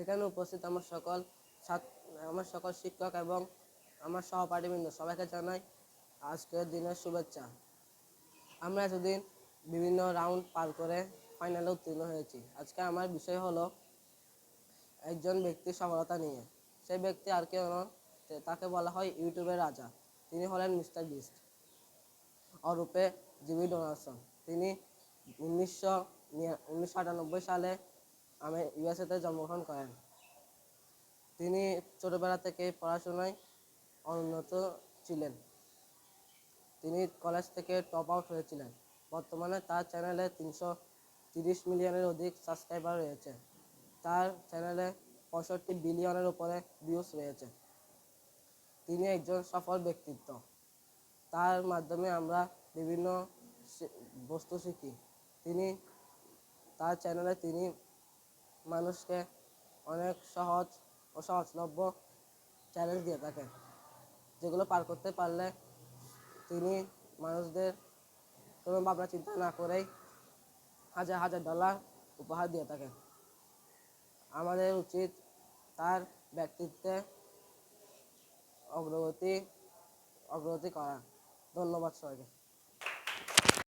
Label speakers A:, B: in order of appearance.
A: এখানে উপস্থিত আমার সকল আমার সকল শিক্ষক এবং আমার সহপাঠীবৃন্দ, সবাইকে জানাই আজকের দিনের শুভেচ্ছা। আমরা এতদিন বিভিন্ন রাউন্ড পার করে ফাইনালে উত্তীর্ণ হয়েছি। আজকে আমার বিষয় হলো একজন ব্যক্তির সফলতা নিয়ে। সেই ব্যক্তি আর কেউ তাকে বলা হয় ইউটিউবের রাজা। তিনি হলেন মিস্টার বিস্ট। অরূপে জিবি ডোনালসন। তিনি উনিশশো উনিশশো সালে আমি ইউএসএতে জন্মগ্রহণ করেন। তিনি ছোটবেলা থেকে পড়াশোনায় অনুন্নত ছিলেন। তিনি কলেজ থেকে টপ আউট হয়েছিলেন। বর্তমানে তার চ্যানেলে তিনশো তিরিশ মিলিয়নের অধিক সাবস্ক্রাইবার রয়েছে। তার চ্যানেলে পঁয়ষট্টি বিলিয়নের উপরে ভিউজ রয়েছে। তিনি একজন সফল ব্যক্তিত্ব। তার মাধ্যমে আমরা বিভিন্ন বস্তু শিখি। তিনি, তার চ্যানেলে তিনি মানুষকে অনেক সহজ ও সহজলভ্য চ্যালেঞ্জ দিয়ে থাকেন যেগুলো পার করতে পারলে তিনি মানুষদের কোনো ভাবনা চিন্তা না করেই হাজার হাজার ডলার উপহার দিয়ে থাকেন। আমাদের উচিত তার ব্যক্তিত্বে অগ্রগতি অগ্রগতি করা। ধন্যবাদ সবাইকে।